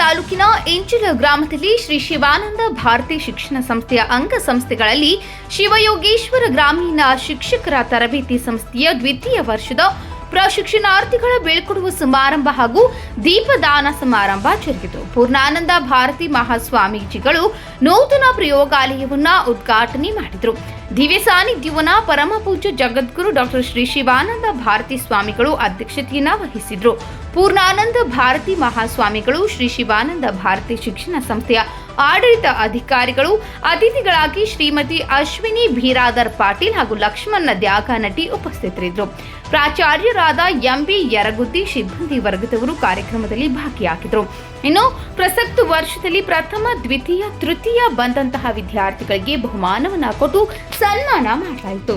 ತಾಲೂಕಿನ ಇಂಚಿಲ ಗ್ರಾಮದಲ್ಲಿ ಶ್ರೀ ಶಿವಾನಂದ ಭಾರತಿ ಶಿಕ್ಷಣ ಸಂಸ್ಥೆಯ ಅಂಗಸಂಸ್ಥೆಗಳಲ್ಲಿ ಶಿವಯೋಗೇಶ್ವರ ಗ್ರಾಮೀಣ ಶಿಕ್ಷಕರ ತರಬೇತಿ ಸಂಸ್ಥೆಯ ದ್ವಿತೀಯ ವರ್ಷದ ಪ್ರಶಿಕ್ಷಣಾರ್ಥಿಗಳ ಬೀಳ್ಕೊಡುವ ಸಮಾರಂಭ ಹಾಗೂ ದೀಪದಾನ ಸಮಾರಂಭ ಜರುಗಿತು. ಪೂರ್ಣಾನಂದ ಭಾರತಿ ಮಹಾಸ್ವಾಮೀಜಿಗಳು ನೂತನ ಪ್ರಯೋಗಾಲಯವನ್ನ ಉದ್ಘಾಟನೆ ಮಾಡಿದರು. ದಿವ್ಯ ಸಾನ್ನಿಧ್ಯವನ್ನ ಪರಮಪೂಜ್ಯ ಜಗದ್ಗುರು ಡಾಕ್ಟರ್ ಶ್ರೀ ಶಿವಾನಂದ ಭಾರತಿ ಸ್ವಾಮಿಗಳು ಅಧ್ಯಕ್ಷತೆಯನ್ನ ವಹಿಸಿದ್ರು. ಪೂರ್ಣಾನಂದ ಭಾರತಿ ಮಹಾಸ್ವಾಮಿಗಳು ಶ್ರೀ ಶಿವಾನಂದ ಭಾರತಿ ಶಿಕ್ಷಣ ಸಂಸ್ಥೆಯ ಆಡಳಿತ ಅಧಿಕಾರಿಗಳು, ಅತಿಥಿಗಳಾಗಿ ಶ್ರೀಮತಿ ಅಶ್ವಿನಿ ಭೀರಾದರ್ ಪಾಟೀಲ್ ಹಾಗೂ ಲಕ್ಷ್ಮಣ ದ್ಯಾಗನಟಿ ಉಪಸ್ಥಿತರಿದ್ದರು. ಪ್ರಾಚಾರ್ಯರಾದ ಎಂಬಿ ಯರಗುದ್ದಿ ಸಿಬ್ಬಂದಿ ವರ್ಗದವರು ಕಾರ್ಯಕ್ರಮದಲ್ಲಿ ಭಾಗಿಯಾಗಿದ್ದರು. ಇನ್ನು ಪ್ರಸಕ್ತ ವರ್ಷದಲ್ಲಿ ಪ್ರಥಮ, ದ್ವಿತೀಯ, ತೃತೀಯ ಬಂದಂತಹ ವಿದ್ಯಾರ್ಥಿಗಳಿಗೆ ಬಹುಮಾನವನ್ನು ಕೊಟ್ಟು ಸನ್ಮಾನ ಮಾಡಲಾಯಿತು.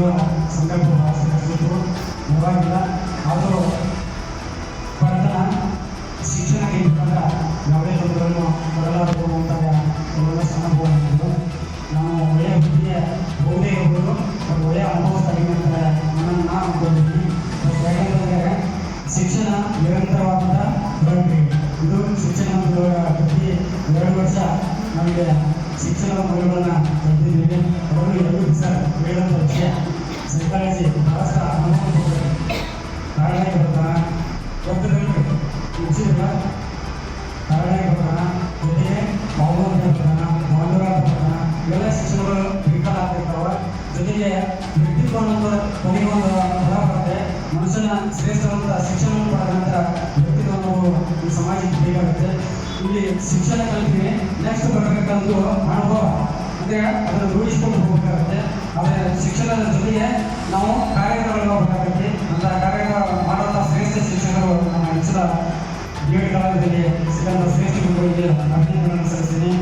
ಕಲಿಯುವ ಸಂದರ್ಭ ಭಾಳ ಪರವಾಗಿಲ್ಲ ಆದರೂ ಬಡತನ, ಶಿಕ್ಷಣ ಇರ್ತಂದ್ರೆ ಯಾವುದೇ ತೊಂದರೆಯನ್ನು ಕೊಡಲಾಗುವಂಥ ಕೆಲವೆಲ್ಲ ಅನುಭವಗಳು ನಾವು ಒಳ್ಳೆಯ ಬುದ್ಧಿಯ ಬಹುದೇ ಇರ್ಬೋದು ಬಟ್ ಒಳ್ಳೆಯ ಅನುಭವಸ್ಥಾಗಿ ನನ್ನನ್ನು ನಾನು ಅನ್ಕೊಂಡಿದ್ದೀನಿ ಬಟ್ ಶಿಕ್ಷಣ ನಿರಂತರವಾದಂಥ ಪ್ರಕ್ರಿಯೆ ಇದು ಶಿಕ್ಷಣ ಪ್ರತಿ ಎರಡು ವರ್ಷ ನಮಗೆ ಶಿಕ್ಷಣ ಮೌಲ್ಯಗಳನ್ನು ಕಲಿತಿದ್ದೀವಿ ಅವರು ಎರಡು ದಿವಸ ಹೇಳುವಂಥ ವಿಷಯ ಸೈಕಾಲಜಿ ಬಹಳಷ್ಟು ಅನುಭವ ಬರ್ತಾನ ಒಬ್ಬರಲ್ಲಿ ಕಾರಣ ಬರ್ತಾನ ಜೊತೆಗೆ ಮಾವನ ಬರ್ತಾನ ಮೌನರ ಬರ್ತಾನ ಇವೆಲ್ಲ ಶಿಕ್ಷಣಗಳು ವಿಫಲ ಆಗ್ತಿರ್ತಾವ ಜೊತೆಗೆ ವ್ಯಕ್ತಿತ್ವ ಅನ್ನೋದು ಕೊನೆಗೊಂದು ಬರುತ್ತೆ ಮನುಷ್ಯನ ಶ್ರೇಷ್ಠವಾದ ಶಿಕ್ಷಣವನ್ನು ಪಡೆದ ನಂತರ ವ್ಯಕ್ತಿತ್ವ ಅನ್ನೋದು ಈ ಸಮಾಜಕ್ಕೆ ಬೇಕಾಗುತ್ತೆ. ಇಲ್ಲಿ ಶಿಕ್ಷಣ ಕಲಿತೀನಿ ನೆಕ್ಸ್ಟ್ ಬರಬೇಕಂದು ಅನುಭವ ಮತ್ತೆ ಅದನ್ನು ರೂಢಿಸ್ಕೊಂಡು ಹೋಗಬೇಕಾಗುತ್ತೆ. ಆದರೆ ಶಿಕ್ಷಣದ ಜೊತೆಗೆ ನಾವು ಕಾರ್ಯಕ್ರಮಗಳನ್ನು ಹೋಗಬೇಕಾಗುತ್ತೆ ಅಂತ ಕಾರ್ಯಕ್ರಮ ಮಾಡುವಂಥ ಶ್ರೇಷ್ಠ ಶಿಕ್ಷಕರು ನಮ್ಮ ಹೆಚ್ಚಿನ ಬಿ ಎಡ್ ಕಾಲೇಜಲ್ಲಿ ಸಿಕ್ಕಂಥ ಶ್ರೇಷ್ಠ ಗುರುಗಳಿಗೆ ಅಭಿನಂದನೆ ಸಲ್ಲಿಸ್ತೀನಿ.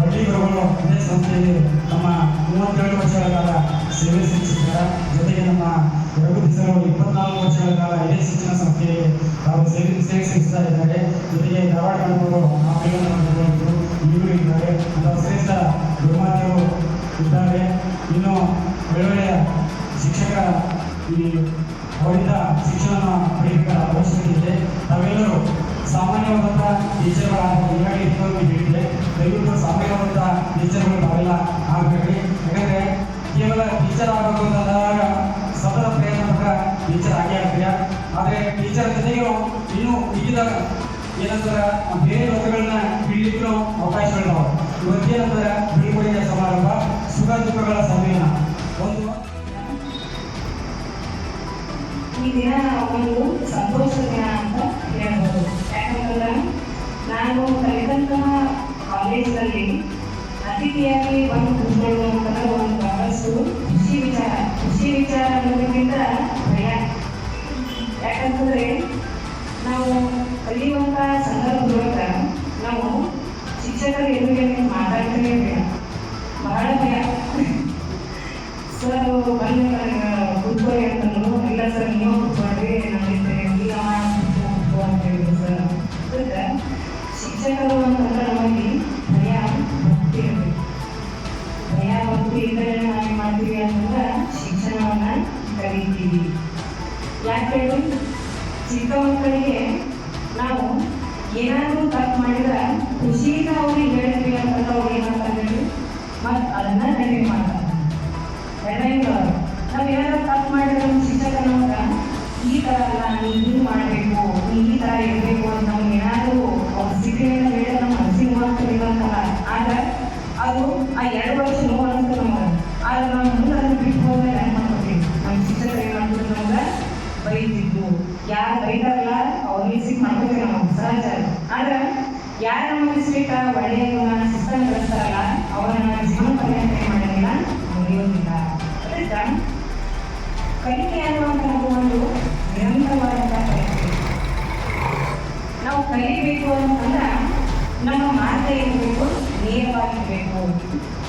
ಬಡ್ಡಿ ಗುರುಗಳು ಇದೇ ಸಂಸ್ಥೆಯಲ್ಲಿ ನಮ್ಮ ಮೂವತ್ತೇಳು ವರ್ಷಗಳ ಕಾಲ ಸೇವೆ ಸಲ್ಲಿಸಿದ್ದಾರೆ ಜೊತೆಗೆ ನಮ್ಮ ಎರಡು ದಿವಸಗಳು ಇಪ್ಪತ್ನಾಲ್ಕು ವರ್ಷಗಳ ಕಾಲ ಹಿರಿಯ ಶಿಕ್ಷಣ ಸಂಸ್ಥೆಗೆ ತಾವು ಸೇವೆ ಸೇವೆ ಸಲ್ಲಿಸ್ತಾ ಇದ್ದಾರೆ. ಜೊತೆಗೆ ಧಾರವಾಡ ಕಣ್ಣವರು ಆಪರೇಷನ್ ಈಗಲೂ ಇದ್ದಾರೆ. ಅಂತ ಶ್ರೇಷ್ಠ ಗುರುಮಾತೆಯರು ಇದ್ದಾರೆ. ಇನ್ನು ಒಳ್ಳೊಳ್ಳೆಯ ಶಿಕ್ಷಕ ಈ ಅವರಿಂದ ಶಿಕ್ಷಣ ಪಡೆಯಬೇಕಾದ ಅವಶ್ಯಕತೆ ಇದೆ. ತಾವೆಲ್ಲರೂ ಸಾಮಾನ್ಯವಾದಂಥ ಟೀಚರ್ಗಳಾಗ ಈಗಾಗಲೇ ಇದ್ದವರು ಹೇಳಿದೆ ದಯವಿಟ್ಟು ಸಾಮಾನ್ಯವಾದಂಥ ಟೀಚರ್ಗಳು ತಾವೆಲ್ಲ ಆಗಬೇಡಿ ಯಾಕಂದರೆ ಕೇವಲ ಟೀಚರ್ ಆಗಬೇಕು ಅಂತಂದಾಗ ಸತತ ಪ್ರಯತ್ನ ಟೀಚರ್ ಆಗೇ ಆಗ್ತೀಯ ಆದರೆ ಟೀಚರ್ ಜೊತೆಗೆ ಇನ್ನೂ ವಿವಿಧ ಏನಂತಾರ ಬೇರೆ ಲೋಕಗಳನ್ನ ಹಿಡಿಲಿಕ್ಕೂ ಅವಕಾಶಗಳಿದಾವೆ. ಇವತ್ತೇನಂದ್ರೆ ಬೀಳ್ಕೊಡುಗೆ ಸಮಾರಂಭ ಸುಖ ದುಃಖಗಳ ಸಂವೇದನ ಒಂದು ಈ ದಿನ ಒಂದು ಸಂತೋಷ ದಿನ ಅಂತ ಹೇಳ್ಬೋದು. ಯಾಕಂತಂದ್ರೆ ನಾನು ಕಲಿತಂತಹ ಕಾಲೇಜಿನಲ್ಲಿ ಅತಿಥಿಯಾಗಿ ಬಂದು ಯಾಕಂತಂದ್ರೆ ನಾವು ಕಲಿಯುವಂಥ ಸಂದರ್ಭದೊಳಗ ನಾವು ಶಿಕ್ಷಕರು ಎದುರಿಗೆ ಮಾತಾಡ್ತಾನೆ ಬೇಡ ಬಹಳ ಭಯ ಸರ್ ಬಂದು ನನಗೆ ಕೂತ್ಕೊಳ್ಳಿ ಅಂತಂದ್ರು ಇಲ್ಲ ಸರ್, ನೀವು ಕುತ್ಕೊಂಡ್ರಿ ನಮ್ಮಿದ್ದೇನೆ ಇಲ್ಲ ಕೂತ್ಕೊ ಅಂತ ಹೇಳಿದ್ರು ಸರ್. ಅದಕ್ಕೆ ಶಿಕ್ಷಕರು ಅಂತಂದ್ರೆ ನಮಗೆ ಭಯ, ಭಕ್ತಿ ಇರಬೇಕು ಭಯ, ಭಕ್ತಿ ಇದ್ದರೆ ನಾವೇನು ಮಾಡ್ತೀವಿ ಅಂತಂದ್ರೆ ಶಿಕ್ಷಣವನ್ನು ಕಲಿತೀವಿ. ಯಾಕೆ ಹೇಳಿ? ಚಿಕ್ಕ ಮಕ್ಕಳಿಗೆ ನಾವು ಏನಾದರೂ ತಪ್ಪು ಮಾಡಿದ್ರೆ ಖುಷಿಯಿಂದ ಅವ್ರಿಗೆ ಹೇಳಿದ್ವಿ ಅಂತಂದ್ರೆ ಅವ್ರು ಏನಂತ ಹೇಳಿ, ಮತ್ತು ಅದನ್ನ ನೆನಪು ಮಾಡ್ತಾರೆ. ಎರಡನೇದು, ನಾವು ಏನಾದ್ರು ತಪ್ಪು ಮಾಡಿದ್ರೆ ನಮ್ಮ ಶಿಕ್ಷಕ ಈ ಥರ ಅಲ್ಲ ನೀವು ಮಾಡಬೇಕು ಯಾರು ನಮಗೆ ಸ್ವೀಟ ಒಳ್ಳೆಯ ಗುಣ ಶಿಸ್ತನ್ನು ಕಲಿಸ್ತಾರಲ್ಲ ಅವರನ್ನ ಜೀವನ ಪರ್ಯಂತ ಮಾಡಲಿಲ್ಲ ಮುರಿಯೋದಿಲ್ಲ. ಅದಕ್ಕೆ ಕಲಿಕೆ ಅನ್ನುವಂಥದ್ದು ಒಂದು ನಿರಂತರವಾದಂಥ ಪ್ರಯತ್ನ ನಾವು ಕಲಿಯಬೇಕು ಅಂತಂದ್ರೆ ನಮ್ಮ ಮಾರ್ಗ ಇರಬೇಕು, ನೇರವಾಗಿರಬೇಕು.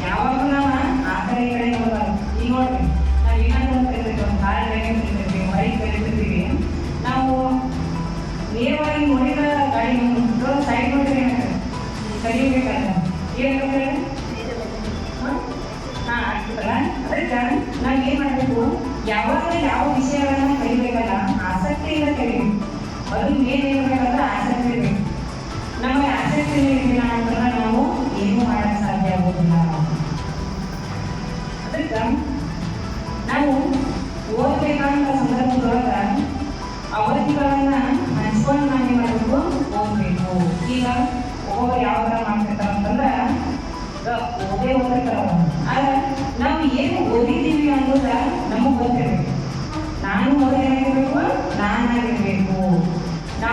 ಯಾವಾಗ ನಾವು ಆ ಕಡೆ ಕಡೆ ನೋಡಬಾರ್ದು ಈಗ ನೋಡ್ರಿ ಏನಾಗ್ತದೆ ಹಾಂ ಆಗ್ತದಲ್ಲ ಅದಕ್ಕೆ ನಾವು ಏನು ಮಾಡಬೇಕು ಯಾವಾಗ ಯಾವ ವಿಷಯಗಳನ್ನ ಕಲಿಬೇಕಲ್ಲ ಆಸಕ್ತಿಯಿಂದ ಕಲಿಬೇಕು ಅದು ಮೇನ್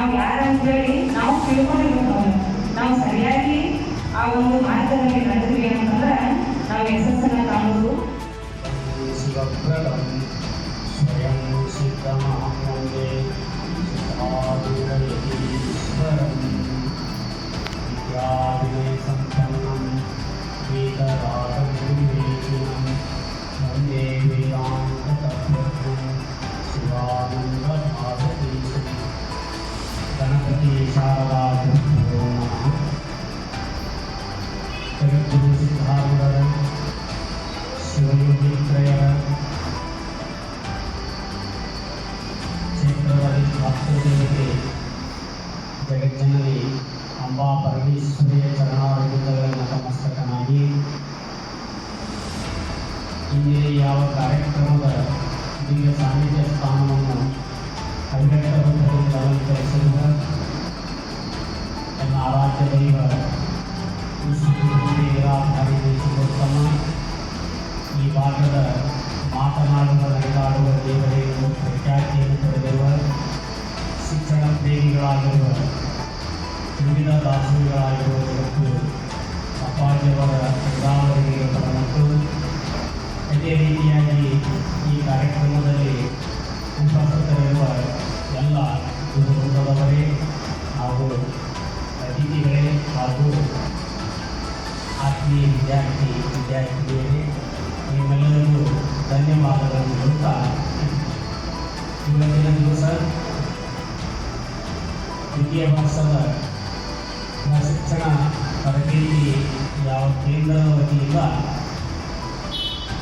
ನಾವು ಯಾರಂತೇಳಿ ನಾವು ತಿಳ್ಕೊಂಡಿರ್ಬೇಕು ಅವ್ರನ್ನ. ನಾವು ಸರಿಯಾಗಿ ಆ ಒಂದು ಮಾರ್ಗದಲ್ಲಿ ನಡೆದ್ವಿ ಅಂತಂದ್ರೆ ನಾವು ಯಶಸ್ಸನ್ನ ಕಾಣೋದು ಶಿವಪ್ರದಂ ಸ್ವಯಂ ಸಿದ್ಧಮಾಂ ಜಗಜ್ಜನನಿ ಅಂಬಾ ಪರಮೇಶ್ವರಿಯ ಚರಣಾರವಿಂದಗಳನ್ನು ನತಮಸ್ತಕನಾಗಿ ಇಂದಿನ ಯಾವ ಕಾರ್ಯಕ್ರಮದ ದಿವ್ಯ ಸಾನ್ನಿಧ್ಯ ಸ್ಥಾನವನ್ನು ಕೈಗೆಟ್ಟಬದ್ಧರಿಂದ ಅಲಂಕರಿಸಿರುವ ತನ್ನ ಆರಾಧ್ಯ ದೈವ ವಿಶ್ವಗುರುದೇವರಾಧಾರಿ ದೇಶೋತ್ತಮ ಈ ಭಾಗದ ಮಾತನಾಡುವ, ನಡೆದಾಡುವ ದೇವರೇ ಪ್ರಖ್ಯಾತಿಯನ್ನು ಪಡೆದಿರುವ ಶಿಕ್ಷಣ ಪ್ರೇಮಿಗಳಾಗಿರುವ ವಿವಿಧ ದಾಸರಿಗಳಾಗಿರುವ ಜಗತ್ತು ಅಪ್ಪಾಜಿಯವರ ಗಂಗಾವರಿಗೆ ಮತ್ತು ಅದೇ ರೀತಿಯಾಗಿ ಈ ಕಾರ್ಯಕ್ರಮದಲ್ಲಿ ಉಪಸ್ಥಿತರಿರುವ ಎಲ್ಲ ಗುರುವೃಂದದವರೇ ಹಾಗೂ ಅತಿಥಿಗಳೇ ಹಾಗೂ ಆತ್ಮೀಯ ವಿದ್ಯಾರ್ಥಿ ವಿದ್ಯಾರ್ಥಿಗಳೇ ನಿಮ್ಮೆಲ್ಲರಿಗೂ ಧನ್ಯವಾದಗಳನ್ನು ಹೇಳುತ್ತಾ ಇವತ್ತಿನ ದಿವಸ ದ್ವಿತೀಯ ಕೇಂದ್ರದ ವತಿಯಿಂದ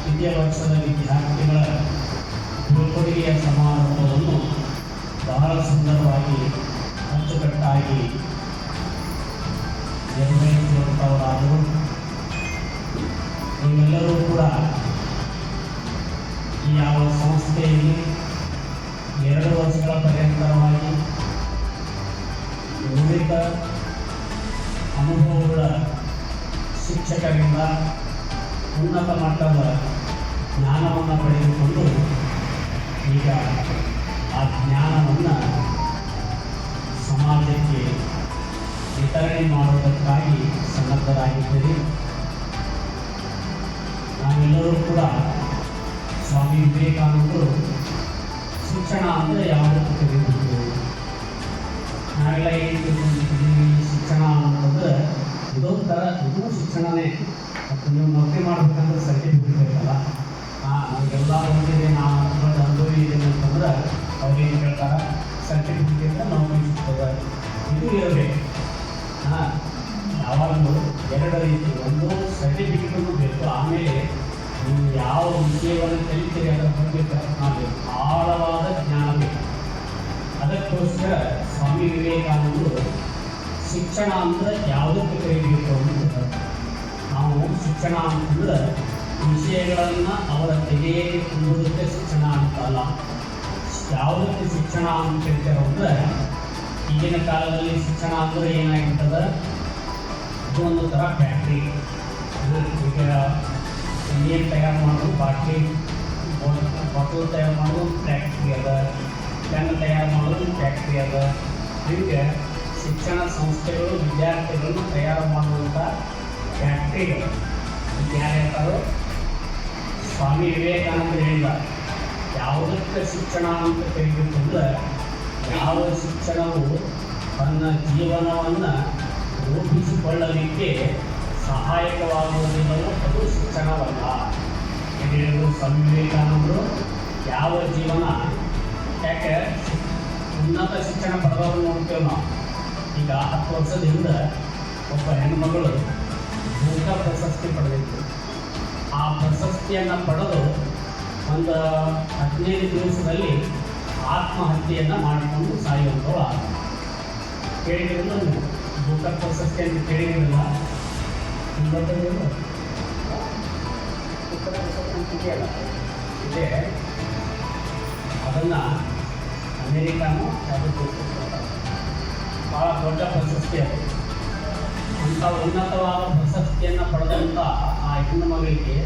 ವಿದ್ಯಾಭ್ಯಾಸದ ವಿದ್ಯಾರ್ಥಿಗಳ ಬೀಳ್ಕೊಡುಗೆಯ ಸಮಾರಂಭವನ್ನು ಬಹಳ ಸುಂದರವಾಗಿ ಅಚ್ಚುಕಟ್ಟಾಗಿ ನಿರ್ವಹಿಸುವಂಥವರಾದರು ನೀವೆಲ್ಲರೂ ಕೂಡ ಯಾವ ಸಂಸ್ಥೆಯಲ್ಲಿ ಎರಡು ವರ್ಷಗಳ ಪರ್ಯಂತರವಾಗಿ ಶಿಕ್ಷಕರಿಂದ ಉನ್ನತ ಮಟ್ಟದ ಜ್ಞಾನವನ್ನು ಪಡೆದುಕೊಂಡು ಈಗ ಆ ಜ್ಞಾನವನ್ನು ಸಮಾಜಕ್ಕೆ ವಿತರಣೆ ಮಾಡುವುದಕ್ಕಾಗಿ ಸನ್ನದ್ಧರಾಗಿದ್ದೀರಿ. ನಾವೆಲ್ಲರೂ ಕೂಡ ಸ್ವಾಮಿ ವಿವೇಕಾನಂದರು ಶಿಕ್ಷಣ ಅಂದರೆ ಯಾವುದಕ್ಕೂ ತಿಳಿದಿದ್ದೇವೆ ನಾವೆಲ್ಲ ಏನು ಶಿಕ್ಷಣ ಅಂತಂದರೆ ಇದೊಂದು ಥರ ಇದೂ ಶಿಕ್ಷಣನೇ ಮತ್ತು ನೀವು ನೌಕರಿ ಮಾಡ್ಬೇಕಂದ್ರೆ ಸರ್ಟಿಫಿಕೇಟ್ ಬೇಕಲ್ಲ ಹಾಂ ನಮಗೆಲ್ಲ ಒಂದಿದೆ ನಾವು ಅನುಭವ ಇದೆ ಅಂತಂದ್ರೆ ಅವ್ರೇನು ಹೇಳ್ತಾರೆ? ಸರ್ಟಿಫಿಕೇಟ್ ನೌಕರಿ ಸಿಗ್ತದೆ ಇದು ಇರಬೇಕು ಹಾಂ, ಯಾವಾಗಲೂ ಎರಡು ರೀತಿ ಒಂದು ಸರ್ಟಿಫಿಕೇಟು ಬೇಕು. ಆಮೇಲೆ ನೀವು ಯಾವ ವಿಷಯವನ್ನು ಕಲಿತೀರಿ ಅದರ ಬಗ್ಗೆ ಮಾಡಬೇಕು. ಆಳವಾದ ಜ್ಞಾನ ಬೇಕು. ಅದಕ್ಕೋಸ್ಕರ ಸ್ವಾಮಿ ವಿವೇಕಾನಂದರು ಶಿಕ್ಷಣ ಅಂದ್ರೆ ಯಾವುದಕ್ಕೆ ಕೈಬೇಕು ಅಂತ. ನಾವು ಶಿಕ್ಷಣ ಅಂತಂದ್ರೆ ವಿಷಯಗಳನ್ನು ಅವರ ತೆಗೆಯೇ ತುಂಬುವುದಕ್ಕೆ ಶಿಕ್ಷಣ ಅಂತಲ್ಲ ಯಾವುದಕ್ಕೆ ಶಿಕ್ಷಣ ಅಂತ ಹೇಳ್ತೇವೆ ಅಂದ್ರೆ, ಈಗಿನ ಕಾಲದಲ್ಲಿ ಶಿಕ್ಷಣ ಅಂದ್ರೆ ಏನಾಗಿರ್ತದೆ ಇದು ಒಂದು ಥರ ಫ್ಯಾಕ್ಟ್ರಿ ಈಗ ನೀರು ತಯಾರು ಮಾಡೋದು ಬಾಟ್ಲಿ ಬಾಟಲ್ ತಯಾರು ಮಾಡೋದು ಫ್ಯಾಕ್ಟ್ರಿ ಅದ. ಪೆನ್ ತಯಾರು ಮಾಡೋದು ಫ್ಯಾಕ್ಟ್ರಿ ಅದ. ಹೀಗೆ ಶಿಕ್ಷಣ ಸಂಸ್ಥೆಗಳು, ವಿದ್ಯಾರ್ಥಿಗಳನ್ನು ತಯಾರು ಮಾಡುವಂಥ ಫ್ಯಾಕ್ಟ್ರಿಗಳು ಯಾರು ಹೇಳ್ತಾರೋ ಸ್ವಾಮಿ ವಿವೇಕಾನಂದ ಹೇಳಿದ ಯಾವುದಕ್ಕೆ ಶಿಕ್ಷಣ ಅಂತ ಕರಿಬೇಕಂದ್ರೆ ಯಾವ ಶಿಕ್ಷಣವು ತನ್ನ ಜೀವನವನ್ನು ರೂಪಿಸಿಕೊಳ್ಳಲಿಕ್ಕೆ ಸಹಾಯಕವಾಗುವುದಿಲ್ಲವೋ ಅದು ಶಿಕ್ಷಣವಲ್ಲ. ಹೇಳಿದ್ರು ಸ್ವಾಮಿ ವಿವೇಕಾನಂದರು, ಯಾವ ಜೀವನ, ಯಾಕೆ ಉನ್ನತ ಶಿಕ್ಷಣ ಪಡೆದವರು ನೋಡ್ತೇವೆ ನಾವು. ಈಗ ಹತ್ತು ವರ್ಷದ ಹಿಂದೆ ಒಬ್ಬ ಹೆಣ್ಮಗಳು ಭೂಕ ಪ್ರಶಸ್ತಿ ಪಡೆದಿತ್ತು. ಆ ಪ್ರಶಸ್ತಿಯನ್ನು ಪಡೆದು ಒಂದು ಹದಿನೈದು ದಿವಸದಲ್ಲಿ ಆತ್ಮಹತ್ಯೆಯನ್ನು ಮಾಡಿಕೊಂಡು ಸಾಯುವಂಥವಳು ಆಗ ಕೇಳಿದ್ರಿಂದ ಭೂಕ ಪ್ರಶಸ್ತಿ ಅಂತ ಇದೆಯಲ್ಲ ಇದೆ ಅದನ್ನು ಅಮೇರಿಕಾನು ಅದು. ಭಾಳ ದೊಡ್ಡ ಪ್ರಶಸ್ತಿ ಅದು ಅಂಥ ಉನ್ನತವಾದ ಪ್ರಶಸ್ತಿಯನ್ನು ಪಡೆದಂಥ ಆ ಹೆಣ್ಣು ಮಗಳಿಗೆ